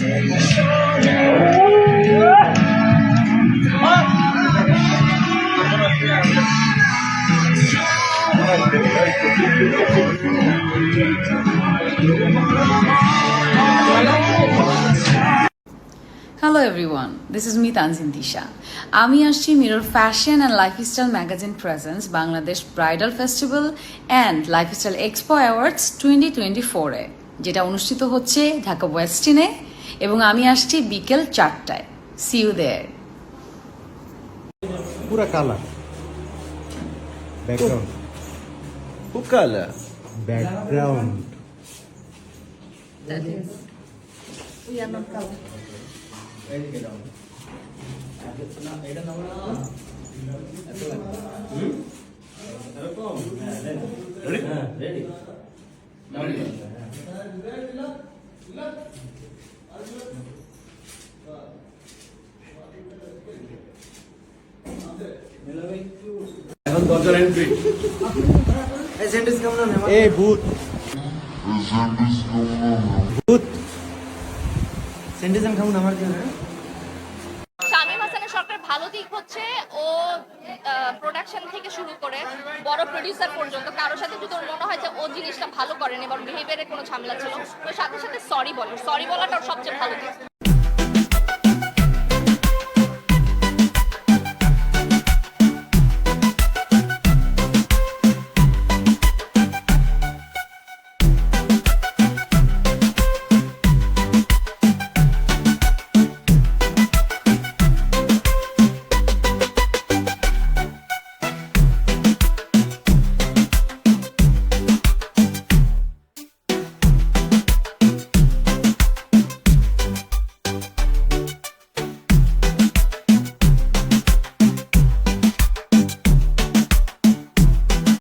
Hello everyone this is me Tanjin Disha আমি আসছি mirror fashion and lifestyle magazine presents Bangladesh bridal festival and lifestyle expo awards twenty twenty ফোরে যেটা অনুষ্ঠিত হচ্ছে ঢাকা ওয়েস্টিনে এবং আমি আসছি বিকেল চারটায়। সি ইউ দেয়ার পুরা কালার ব্যাকগ্রাউন্ড Ukala. ব্যাকগ্রাউন্ড এখন দরজার এন্ট্রি এ ভূত। ভূত। সেন্টিজেন খামুন আমার জন্য। শামীম হাসানের সরকারের ভালো দিক হচ্ছে ও প্রোডাকশন থেকে শুরু করে বড় প্রডিউসার পর্যন্ত কারোর সাথে যদি ওর মনে হয় যে ও জিনিসটা ভালো করেনি এবং বিহেভিয়ারে কোনো ঝামেলা ছিল তো সাথে সাথে সরি বলে। সরি বলাটা সবচেয়ে ভালো দিক।